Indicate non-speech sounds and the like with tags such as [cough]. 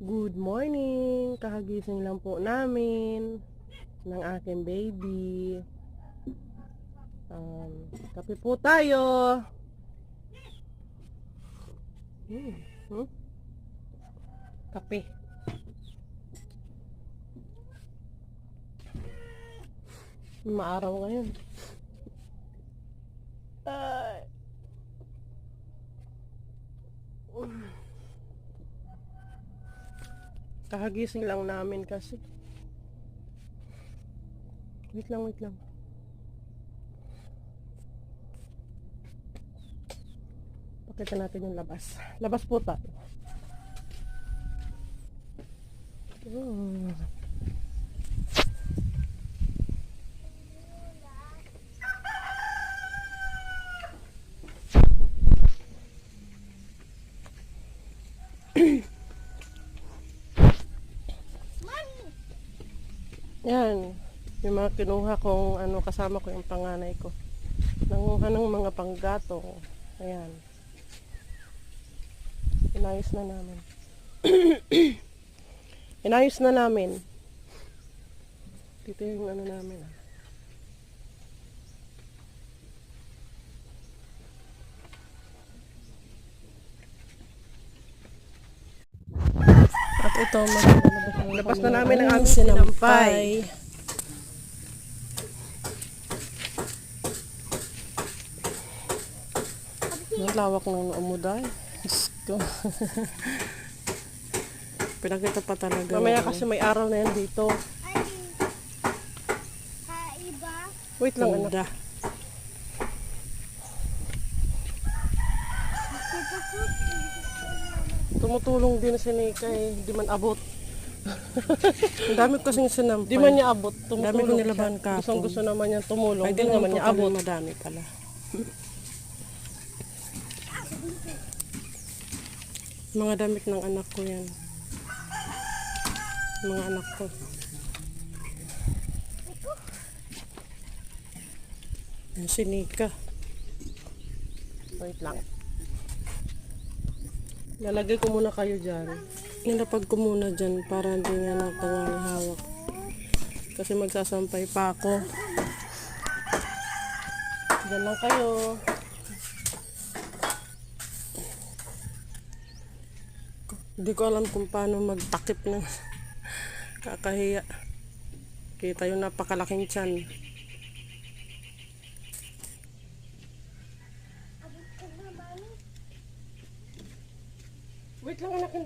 Good morning! Kakagising lang po namin ng aking baby. Um, kape po tayo. Hmm. Hmm? Kape. Maaraw ngayon. Ay. Kakagising lang namin kasi. Wait lang, wait lang. Pakita natin yung labas. Labas po tayo. Oh. [clears throat] Yan. Yung mga kinuha kong ano, kasama ko yung panganay ko. Nanguha ng mga panggatong. Ayan. Inayos na namin. [clears throat] Inayos na namin. Dito yung ano namin. ah. At ito, mag- labas na namin ang aming sinampay. Ang lawak ng noo mo dahil. Diyos ko. [laughs] Pinakita pa talaga. Mamaya kasi may araw na yan dito. Wait lang anak. Ganda. Tumutulong din si Nika eh. Di man abot. Ang dami ko kasing sinampay. Di man niya abot. Tumutulong Dami ko nilaban kahapon. Gustong gusto naman niya tumulong. Ay, di di naman niya abot. Madami pala. Mga damit ng anak ko yan. Mga anak ko. Yan si Nika. Wait lang. Lalagay ko muna kayo dyan. Nilapag ko muna dyan para hindi nga na pangangahawak. Kasi magsasampay pa ako. Dyan lang kayo. Hindi ko alam kung paano magtakip ng [laughs] kakahiya. Kita yung napakalaking tiyan. Wait lang anak, hindi